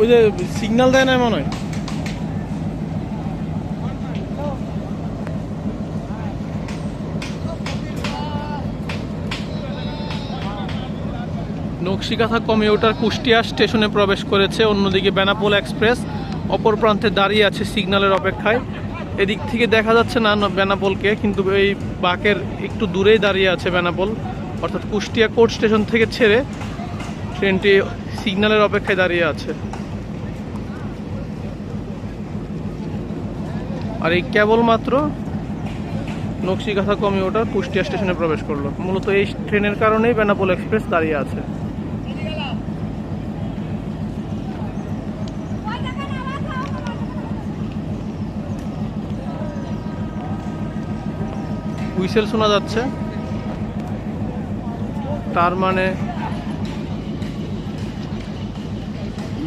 ওই যে সিগন্যাল দেয় না মনে হয়। নকশিকাথা কমিউটার কুষ্টিয়া স্টেশনে প্রবেশ করেছে, অন্যদিকে বেনাপোল এক্সপ্রেস, অপর প্রান্তে দাঁড়িয়ে আছে সিগন্যালের অপেক্ষায়। এদিক থেকে দেখা যাচ্ছে না না বেনাপোলকে, কিন্তু এই বাঁকের একটু দূরেই দাঁড়িয়ে আছে বেনাপোল, অর্থাৎ কুষ্টিয়া কোর্ট স্টেশন থেকে ছেড়ে ট্রেনটি সিগন্যালের অপেক্ষায় দাঁড়িয়ে আছে। আর এই কেবলমাত্র নকশিকাথা কমিউটার কুষ্টিয়া স্টেশনে প্রবেশ করল। মূলত এই ট্রেনের কারণেই বেনাপোল এক্সপ্রেস দাঁড়িয়ে আছে। হুইসেল শোনা যাচ্ছে। তার মানে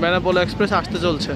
বেনাপোল এক্সপ্রেস আসতে চলছে।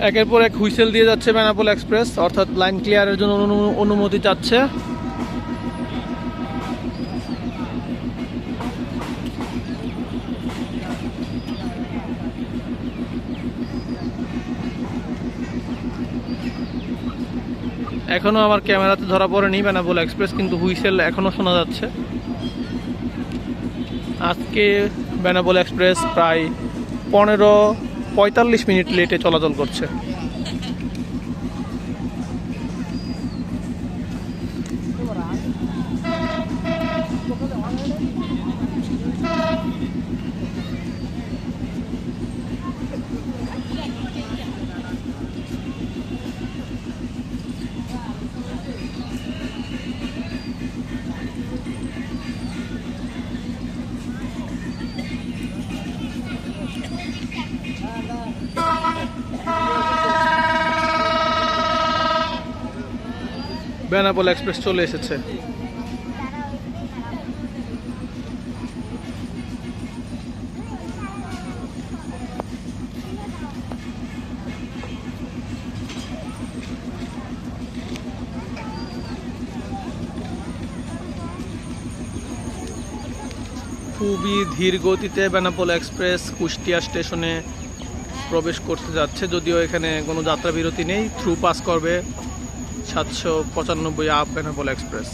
একের পর এক হুইসেল দিয়ে যাচ্ছে বেনাপোল এক্সপ্রেস, অর্থাৎ লাইন ক্লিয়ারের জন্য অনু- অনুমতি চাচ্ছে। এখনও আমার ক্যামেরাতে ধরা পড়েনি বেনাপোল এক্সপ্রেস, কিন্তু হুইসেল এখনও শোনা যাচ্ছে। আজকে বেনাপোল এক্সপ্রেস প্রায় পনেরো পঁয়তাল্লিশ মিনিট লেটে চলাচল করছে। বেনাপোল এক্সপ্রেস চলে এসেছে। খুবই ধীর গতিতে বেনাপোল এক্সপ্রেস কুষ্টিয়া স্টেশনে প্রবেশ করতে যাচ্ছে, যদিও এখানে কোনো যাত্রা বিরতি নেই। থ্রু পাস করবে সাতশো পঁচানব্বই আপ বেনাপোল এক্সপ্রেস।